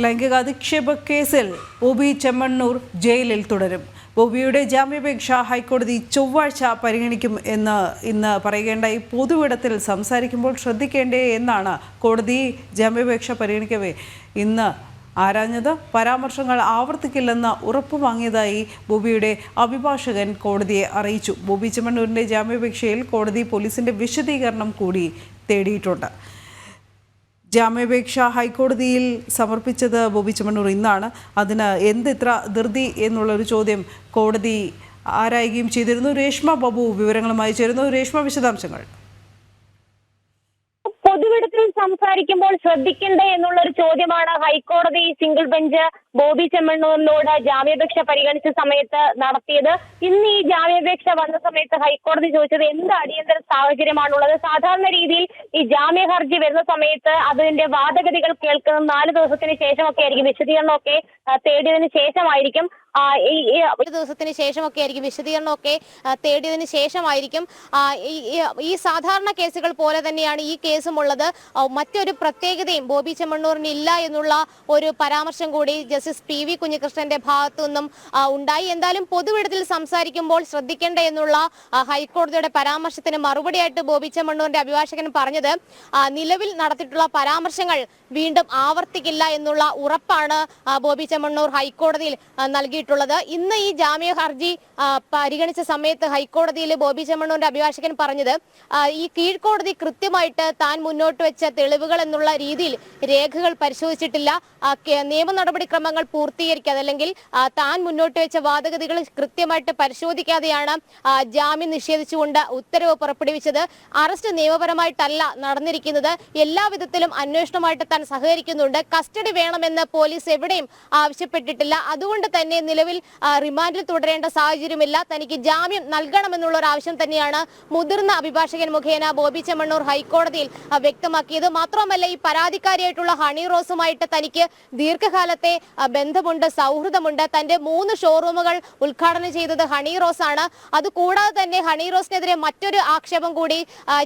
ലൈംഗിക അധിക്ഷേപ കേസിൽ ബോബി ചെമ്മണ്ണൂർ ജയിലിൽ തുടരും. ബോബിയുടെ ജാമ്യാപേക്ഷ ഹൈക്കോടതി ചൊവ്വാഴ്ച പരിഗണിക്കും എന്ന് ഇന്ന് പറയേണ്ടായി പൊതുവിടത്തിൽ സംസാരിക്കുമ്പോൾ ശ്രദ്ധിക്കേണ്ടേ എന്നാണ് കോടതി ജാമ്യാപേക്ഷ പരിഗണിക്കവേ. ഇന്ന് ആരാഞ്ഞത്? പരാമർശങ്ങൾ ആവർത്തിക്കില്ലെന്ന് ഉറപ്പ് വാങ്ങിയതായി ബോബിയുടെ അഭിഭാഷകൻ കോടതിയെ അറിയിച്ചു. ബോബി ചെമ്മണ്ണൂരിന്റെ ജാമ്യാപേക്ഷയിൽ കോടതി പോലീസിന്റെ വിശദീകരണം കൂടി തേടിയിട്ടുണ്ട്. ജാമ്യാപേക്ഷ ഹൈക്കോടതിയിൽ സമർപ്പിച്ചത് ബോബി ചെമ്മണ്ണൂർ ഇന്നാണ്. അതിന് എന്ത് ഇത്ര ധൃതി എന്നുള്ളൊരു ചോദ്യം കോടതി ആരായുകയും ചെയ്തിരുന്നു. രേഷ്മ ബാബു വിവരങ്ങളുമായി ചേരുന്നു. രേഷ്മ വിശദാംശങ്ങൾ. സംസാരിക്കുമ്പോൾ ശ്രദ്ധിക്കണ്ടേ എന്നുള്ള ഒരു ചോദ്യമാണ് ഹൈക്കോടതി സിംഗിൾ ബെഞ്ച് ബോബി ചെമ്മണ്ണൂരിനോട് ജാമ്യാപേക്ഷ പരിഗണിച്ച സമയത്ത് നടത്തിയത്. ഇന്ന് ഈ ജാമ്യാപേക്ഷ വന്ന സമയത്ത് ഹൈക്കോടതി ചോദിച്ചത് എന്ത് അടിയന്തര സാഹചര്യമാണുള്ളത്? സാധാരണ രീതിയിൽ ഈ ജാമ്യ ഹർജി വരുന്ന സമയത്ത് അതിന്റെ വാദഗതികൾ കേൾക്കുന്ന നാല് ദിവസത്തിന് ശേഷമൊക്കെ ആയിരിക്കും വിശദീകരണമൊക്കെ തേടിയതിനു ശേഷമായിരിക്കും ഒരു ദിവസത്തിന് ശേഷമൊക്കെ ആയിരിക്കും വിശദീകരണമൊക്കെ തേടിയതിനു ശേഷമായിരിക്കും ഈ- സാധാരണ കേസുകൾ പോലെ തന്നെയാണ് ഈ കേസും ഉള്ളത്. മറ്റൊരു പ്രത്യേകതയും ബോബി ചെമ്മണ്ണൂറിന് ഇല്ല എന്നുള്ള ഒരു പരാമർശം കൂടി ജസ്റ്റിസ് പി വി കുഞ്ഞികൃഷ്ണന്റെ ഭാഗത്തു നിന്നും ഉണ്ടായി. എന്തായാലും പൊതുവിടത്തിൽ സംസാരിക്കുമ്പോൾ ശ്രദ്ധിക്കേണ്ട എന്നുള്ള ഹൈക്കോടതിയുടെ പരാമർശത്തിന് മറുപടിയായിട്ട് ബോബി ചെമ്മണ്ണൂറിന്റെ അഭിഭാഷകൻ പറഞ്ഞത് നിലവിൽ നടത്തിയിട്ടുള്ള പരാമർശങ്ങൾ വീണ്ടും ആവർത്തിക്കില്ല എന്നുള്ള ഉറപ്പാണ് ബോബി ചെമ്മണ്ണൂർ ഹൈക്കോടതിയിൽ നൽകിയിട്ടുള്ളത്. ഇന്ന് ഈ ജാമ്യ ഹർജി പരിഗണിച്ച സമയത്ത് ഹൈക്കോടതിയിൽ ബോബി ചെമ്മണ്ണൂരിന്റെ അഭിഭാഷകൻ പറഞ്ഞത് ഈ കീഴ്ക്കോടതി കൃത്യമായിട്ട് താൻ മുന്നോട്ട് വെച്ച തെളിവുകൾ എന്നുള്ള രീതിയിൽ രേഖകൾ പരിശോധിച്ചിട്ടില്ല. നിയമ നടപടിക്രമങ്ങൾ പൂർത്തീകരിക്കാതെ അല്ലെങ്കിൽ താൻ മുന്നോട്ട് വെച്ച വാദഗതികൾ കൃത്യമായിട്ട് പരിശോധിക്കാതെയാണ് ജാമ്യം നിഷേധിച്ചുകൊണ്ട് ഉത്തരവ് പുറപ്പെടുവിച്ചത്. അറസ്റ്റ് നിയമപരമായിട്ടല്ല നടന്നിരിക്കുന്നത്. എല്ലാ വിധത്തിലും അന്വേഷണമായിട്ട് താൻ സഹകരിക്കുന്നുണ്ട്. കസ്റ്റഡി വേണമെന്ന് പോലീസ് എവിടെയും ആവശ്യപ്പെട്ടിട്ടില്ല. അതുകൊണ്ട് തന്നെ നിലവിൽ റിമാൻഡിൽ തുടരേണ്ട സാഹചര്യമില്ല. തനിക്ക് ജാമ്യം നൽകണമെന്നുള്ള ഒരു ആവശ്യം തന്നെയാണ് മുതിർന്ന അഭിഭാഷകൻ മുഖേന ബോബി ചെമ്മണ്ണൂർ ഹൈക്കോടതിയിൽ വ്യക്തമാക്കിയത്. മാത്രമല്ല ഈ പരാതിക്കാരിയായിട്ടുള്ള ഹണി റോസുമായിട്ട് തനിക്ക് ദീർഘകാലത്തെ ബന്ധമുണ്ട് സൗഹൃദമുണ്ട്. തന്റെ മൂന്ന് ഷോറൂമുകൾ ഉദ്ഘാടനം ചെയ്തത് ഹണി റോസ് ആണ് അതുകൂടാതെ തന്നെ ഹണി റോസിനെതിരെ മറ്റൊരു ആക്ഷേപം കൂടി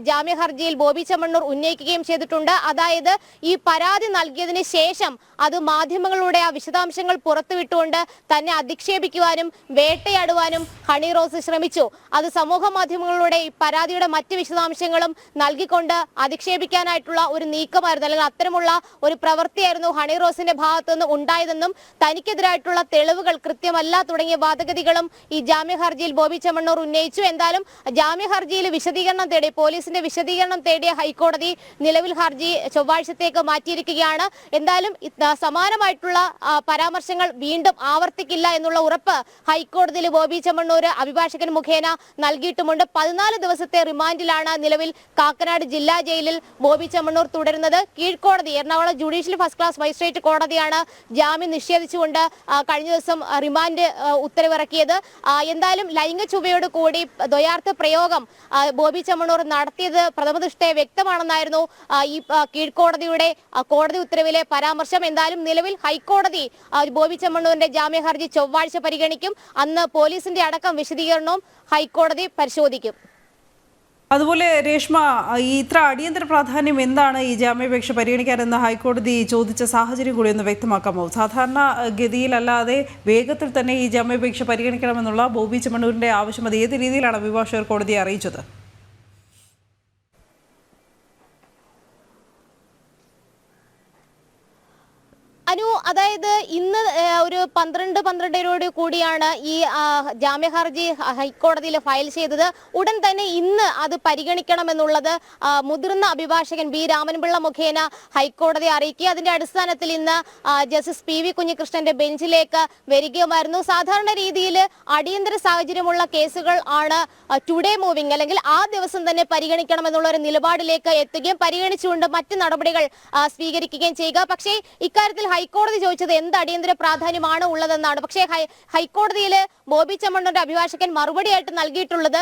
ജാമ്യ ഹർജിയിൽ ബോബി ചെമ്മണ്ണൂർ ഉന്നയിക്കുകയും ചെയ്തിട്ടുണ്ട്. അതായത് ഈ പരാതി നൽകിയതിന് ശേഷം അത് മാധ്യമങ്ങളുടെ ആ വിശദാംശങ്ങൾ പുറത്തുവിട്ടുകൊണ്ട് തന്നെ അധിക്ഷേപിക്കുവാനും വേട്ടയാടുവാനും ഹണി റോസ് ശ്രമിച്ചു. അത് സമൂഹ മാധ്യമങ്ങളിലൂടെ പരാതിയുടെ മറ്റ് വിശദാംശങ്ങളും നൽകിക്കൊണ്ട് അധിക്ഷേപിക്കാനായിട്ടുള്ള ഒരു നീക്കമായിരുന്നു. അല്ലെങ്കിൽ അത്തരമുള്ള ഒരു പ്രവൃത്തിയായിരുന്നു ഹണി റോസിന്റെ ഭാഗത്തു നിന്ന് ഉണ്ടായതെന്നും തനിക്കെതിരായിട്ടുള്ള തെളിവുകൾ കൃത്യമല്ല തുടങ്ങിയ വാദഗതികളും ഈ ജാമ്യ ഹർജിയിൽ ബോബി ചെമ്മണ്ണൂർ ഉന്നയിച്ചു. എന്തായാലും ജാമ്യ ഹർജിയിൽ വിശദീകരണം തേടി പോലീസിന്റെ വിശദീകരണം തേടിയ ഹൈക്കോടതി നിലവിൽ ഹർജി ചൊവ്വാഴ്ചത്തേക്ക് മാറ്റിയിരിക്കുകയാണ്. എന്തായാലും സമാനമായിട്ടുള്ള പരാമർശങ്ങൾ വീണ്ടും ആവർത്തിക്കില്ല എന്നുള്ള ഉറപ്പ് ഹൈക്കോടതിയിൽ ബോബി ചെമ്മണ്ണൂർ അഭിഭാഷകൻ മുഖേന നൽകിയിട്ടുമുണ്ട്. പതിനാല് ദിവസത്തെ റിമാൻഡിലാണ് നിലവിൽ കാക്കനാട് ജില്ലാ ജയിലിൽ ബോബി ചെമ്മണ്ണൂർ തുടരുന്നത്. കീഴ്ക്കോടതി Ernakulam judicial first class magistrate കോടതിയാണ് ജാമ്യം നിഷേധിച്ചുകൊണ്ട് കഴിഞ്ഞ ദിവസം റിമാൻഡ് ഉത്തരവിറക്കിയത്. എന്തായാലും ലൈംഗിക ചുവയോട് കൂടി ദ്വയാർത്ഥ പ്രയോഗം ബോബി ചെമ്മണ്ണൂർ നടത്തിയത് പ്രഥമദൃഷ്ടയെ വ്യക്തമാണെന്നായിരുന്നു ഈ കീഴ്ക്കോടതിയുടെ കോടതി ഉത്തരവിലെ പരാമർശം. എന്തായാലും നിലവിൽ ഹൈക്കോടതി ബോബി ചെമ്മണ്ണൂരിന്റെ ജാമ്യ ഹർജി ചൊവ്വാഴ്ച പരിഗണിക്കും. അന്ന് പോലീസിന്റെ അടക്കം വിശദീകരണവും ഹൈക്കോടതി പരിശോധിക്കും. അതുപോലെ രേഷ്മ ഇത്ര അടിയന്തര പ്രാധാന്യം എന്താണ് ഈ ജാമ്യാപേക്ഷ പരിഗണിക്കാനെന്ന് ഹൈക്കോടതി ചോദിച്ച സാഹചര്യം കൂടി ഒന്ന് വ്യക്തമാക്കാമോ? സാധാരണ ഗതിയിലല്ലാതെ വേഗത്തിൽ തന്നെ ഈ ജാമ്യാപേക്ഷ പരിഗണിക്കണമെന്നുള്ള ബോബി ചെമ്മണ്ണൂരിന്റെ ആവശ്യം. അത് ഏത് രീതിയിലാണ് അഭിഭാഷകർ കോടതിയെ അറിയിച്ചത്? അതായത് ഇന്ന് ഒരു പന്ത്രണ്ട് പന്ത്രണ്ടരോട് കൂടിയാണ് ഈ ജാമ്യ ഹർജി ഹൈക്കോടതിയിൽ ഫയൽ ചെയ്തത്. ഉടൻ തന്നെ ഇന്ന് അത് പരിഗണിക്കണമെന്നുള്ളത് മുതിർന്ന അഭിഭാഷകൻ ബി രാമൻപിള്ള മുഖേന ഹൈക്കോടതിയെ അറിയിക്കുക. അതിന്റെ അടിസ്ഥാനത്തിൽ ഇന്ന് ജസ്റ്റിസ് പി. വി. കുഞ്ഞികൃഷ്ണന്റെ ബെഞ്ചിലേക്ക് വരികയുമായിരുന്നു. സാധാരണ രീതിയിൽ അടിയന്തര സാഹചര്യമുള്ള കേസുകൾ ആണ് ടുഡേ മൂവിംഗ് അല്ലെങ്കിൽ ആ ദിവസം തന്നെ പരിഗണിക്കണമെന്നുള്ള ഒരു നിലപാടിലേക്ക് എത്തുകയും പരിഗണിച്ചുകൊണ്ട് മറ്റ് നടപടികൾ സ്വീകരിക്കുകയും ചെയ്യുക. പക്ഷേ ഇക്കാര്യത്തിൽ ഹൈക്കോടതി ചോദിച്ചത്? എന്ത് അടിയന്തര പ്രാധാന്യമാണ് ഉള്ളതെന്നാണ്? പക്ഷേ ഹൈക്കോടതിയിൽ ബോബി ചമ്മണ്ണന്റെ അഭിഭാഷകൻ മറുപടിയായിട്ട് നൽകിയിട്ടുള്ളത്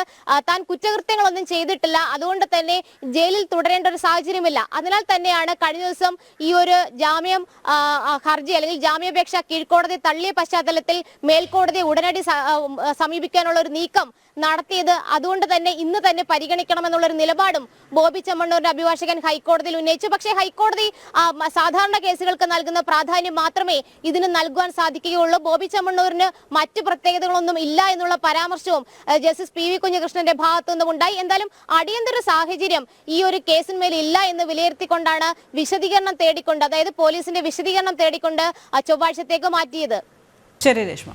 താൻ കുറ്റകൃത്യങ്ങളൊന്നും ചെയ്തിട്ടില്ല. അതുകൊണ്ട് തന്നെ ജയിലിൽ തുടരേണ്ട ഒരു സാഹചര്യമില്ല. അതിനാൽ തന്നെയാണ് കഴിഞ്ഞ ദിവസം ഈ ഒരു ജാമ്യം ഹർജി അല്ലെങ്കിൽ ജാമ്യാപേക്ഷ കീഴ്ക്കോടതി തള്ളിയ പശ്ചാത്തലത്തിൽ മേൽക്കോടതി ഉടനടി സമീപിക്കാനുള്ള ഒരു നീക്കം നടത്തിയത്. അതുകൊണ്ട് തന്നെ ഇന്ന് തന്നെ പരിഗണിക്കണമെന്നുള്ള ഒരു നിലപാടും ബോബി ചെമ്മണ്ണൂരിന്റെ അഭിഭാഷകൻ ഹൈക്കോടതിയിൽ ഉന്നയിച്ചു. പക്ഷേ ഹൈക്കോടതി സാധാരണ കേസുകൾക്ക് നൽകുന്ന പ്രാധാന്യം മാത്രമേ ഇതിന് നൽകുവാൻ സാധിക്കുകയുള്ളൂ. ബോബി ചമ്മണ്ണൂരിന് മറ്റ് പ്രത്യേകതകളൊന്നും ഇല്ല എന്നുള്ള പരാമർശവും ജസ്റ്റിസ് പി വി കുഞ്ഞികൃഷ്ണന്റെ ഭാഗത്തു നിന്നും ഉണ്ടായി. എന്തായാലും അടിയന്തര സാഹചര്യം ഈ ഒരു കേസിന്മേൽ ഇല്ല എന്ന് വിലയിരുത്തിക്കൊണ്ടാണ് വിശദീകരണം തേടിക്കൊണ്ട് അതായത് പോലീസിന്റെ വിശദീകരണം തേടിക്കൊണ്ട് ചൊവ്വാഴ്ചത്തേക്ക് മാറ്റിയത്. ശരി രേഷ്മ.